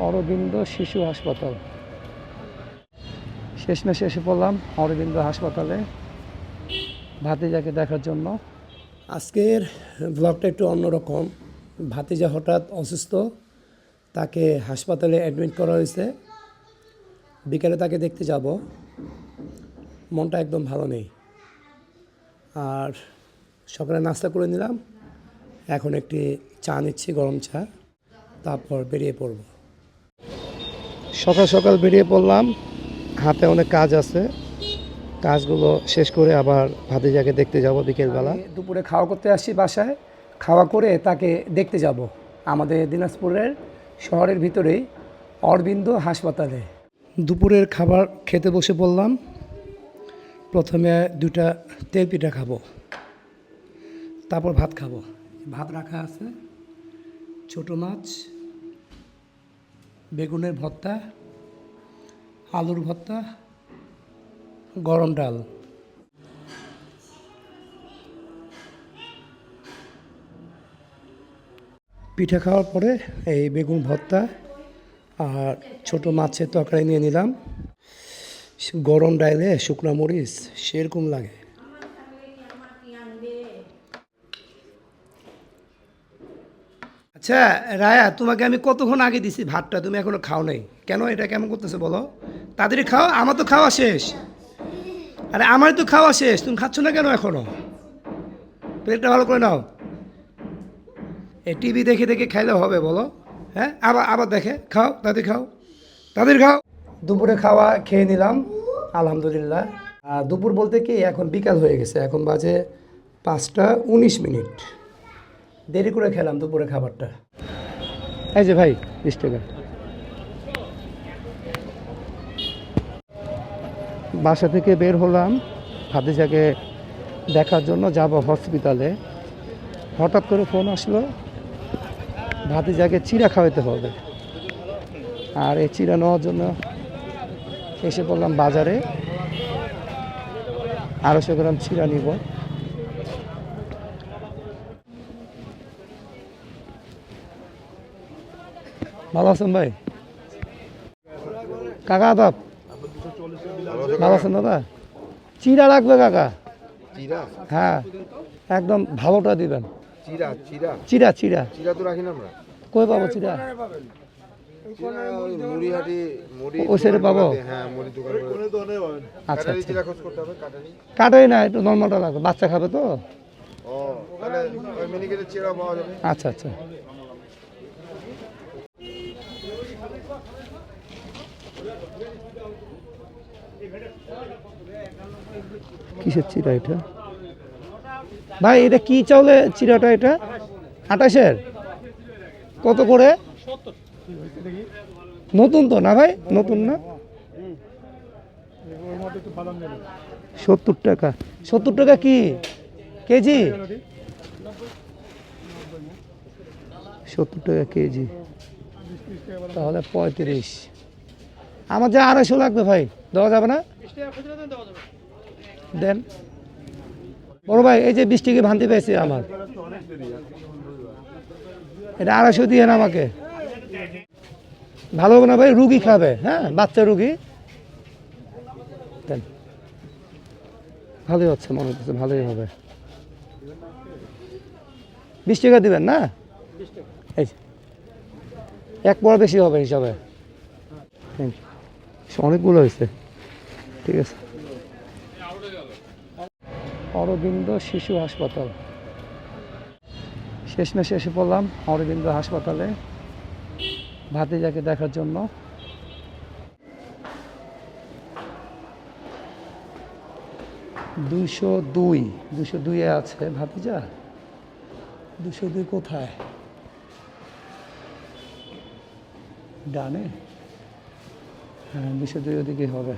অরবিন্দ শিশু হাসপাতাল। শেষমেশ এসে পড়লাম অরবিন্দ হাসপাতালে ভাতিজাকে দেখার জন্য। আজকের ব্লগটা একটু অন্যরকম। ভাতিজা হঠাৎ অসুস্থ, তাকে হাসপাতালে অ্যাডমিট করা হয়েছে। বিকেলে তাকে দেখতে যাব। মনটা একদম ভালো নেই। আর সকালে নাস্তা করে নিলাম। এখন একটি চা নিচ্ছি, গরম চা। তারপর বেরিয়ে পড়ব। সকাল সকাল বেরিয়ে পড়লাম। হাতে অনেক কাজ আছে। কাজগুলো শেষ করে আবার ভাতিজাকে দেখতে যাব বিকেলবেলা দুপুরে খাওয়া করতে আসছি বাসায়। খাওয়া করে তাকে দেখতে যাব। আমাদের দিনাজপুরের শহরের ভিতরেই অরবিন্দ হাসপাতালে। দুপুরের খাবার খেতে বসে পড়লাম। প্রথমে দুটা তেল পিঠা খাব। তারপর ভাত খাব। ভাত রাখা আছে। ছোট মাছ। বেগুনের ভর্তা, আলুর ভর্তা, গরম ডাল। পিঠা খাওয়ার পরে এই বেগুন ভর্তা আর ছোট মাছের তরকারি নিয়ে নিলাম। গরম ডাইলে শুকনো মরিচ, সেরকম লাগে। আচ্ছা রায়া, তোমাকে আমি কতক্ষণ আগে দিছি ভাতটা? তুমি এখনও খাও নাই। কেন? এটা কেমন করতেছে বলো? তাড়াতাড়ি খাও, আমার তো খাওয়া শেষ। আরে আমার তো খাওয়া শেষ। তুমি খাচ্ছ না কেন এখনও? প্লেটটা ভালো করে নাও। এ, টিভি দেখে দেখে খাইলে হবে বলো। হ্যাঁ? আবার আবার দেখে। খাও তাদের খাও। তাদের খাও। দুপুরে খাওয়া খেয়ে নিলাম, আলহামদুলিল্লাহ। আর দুপুর বলতে কি, এখন বিকাল হয়ে গেছে। এখন বাজে পাঁচটা উনিশ মিনিট। দেরি করে খেলাম দুপুরে খাবারটা। এই যে ভাই, বিশ টাকা। বাসা থেকে বের হলাম, ভাতিজাকে দেখার জন্য যাব হসপিটালে। হঠাৎ করে ফোন আসলো, ভাতিজাকে চিড়া খাওয়াতে হবে। আর এই চিড়া নেওয়ার জন্য এসে পড়লাম বাজারে আড়াইশো গ্রাম চিড়া নিব। ভালো আছেন ভাই? কাকা আদাব? ভালো আছেন দাদা? চিড়া লাগবে কাকা। হ্যাঁ একদম ভালোটা দিবেন। চিরা চিরা? চিড়া চিড়া চিরা তো রাখি না আমরা? কই পাবো চিড়া চিরা? হ্যাঁ মুড়ি দোকান আচ্ছা কাটারি আচ্ছা। চিরা খোঁজ করতে হবে কাটারি। কাটোই না একটু নর্মালটা লাগবে। বাচ্চা খাবে তো? ও তাহলে ওই মিনিকেটের চিরা পাওয়া যাবে। আচ্ছা আচ্ছা। কিসের চিরা এটা? ভাই, এটা কি চাউলে চিরাটা এটা? আঠাশের? কত করে? নতুন তো না ভাই? নতুন না? সত্তর টাকা। সত্তর টাকা কি? কেজি? সত্তর টাকা কেজি। তাহলে পঁয়ত্রিশ। আমার যে আড়াইশো লাগবে ভাই, দেওয়া যাবে না? দেন। বড় ভাই, এই যে বিশ টাকা ভান্তি পেয়েছি আমার। এটা আড়াইশো দিয়ে আমাকে। ভালো হবে না ভাই, রুগী খাবে হ্যাঁ বাচ্চা রুগী। দেন। ভালোই হচ্ছে, মনে হচ্ছে ভালোই হবে। বিশ টাকা দিবেন না? এই। এক পড়া বেশি হবে হিসাবে. অনেকগুলো হয়েছে। ঠিক আছে। অরবিন্দ শিশু হাসপাতাল। শেষমেশ এসে পড়লাম অরবিন্দ হাসপাতালে। ভাতিজাকে দেখার জন্য। দুইশো দুই দুশো দুইয়ে আছে ভাতিজা? দুশো দুই কোথায়? ডানে। হ্যাঁ দুশো দুই ওদিকে হবে।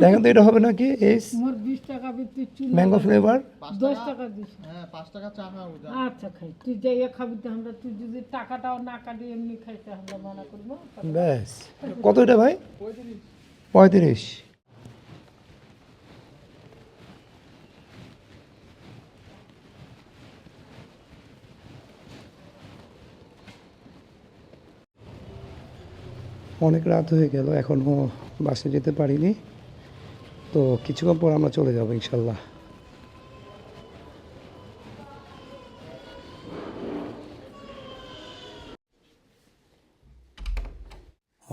দেখেন তো এটা হবে নাকি? এই মোর বিশ টাকা বিত্তি চুল ম্যাঙ্গো ফ্লেভার দশ টাকা। দিস হ্যাঁ পাঁচ টাকা চা খাও আচ্ছা খাই। তুই যাইয়া খাবি তো আমরা তুই যদি টাকাটাও না কাটি এমনি খাইতে আমরা মানা করব। ব্যাস। কত এটা ভাই? পঁয়ত্রিশ। অনেক রাত হয়ে গেল এখনও বাসে যেতে পারিনি। তো কিছুক্ষণ পর আমরা চলে যাব ইনশাল্লাহ।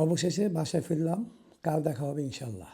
অবশেষে বাসায় ফিরলাম, কাল দেখা হবে ইনশাল্লাহ।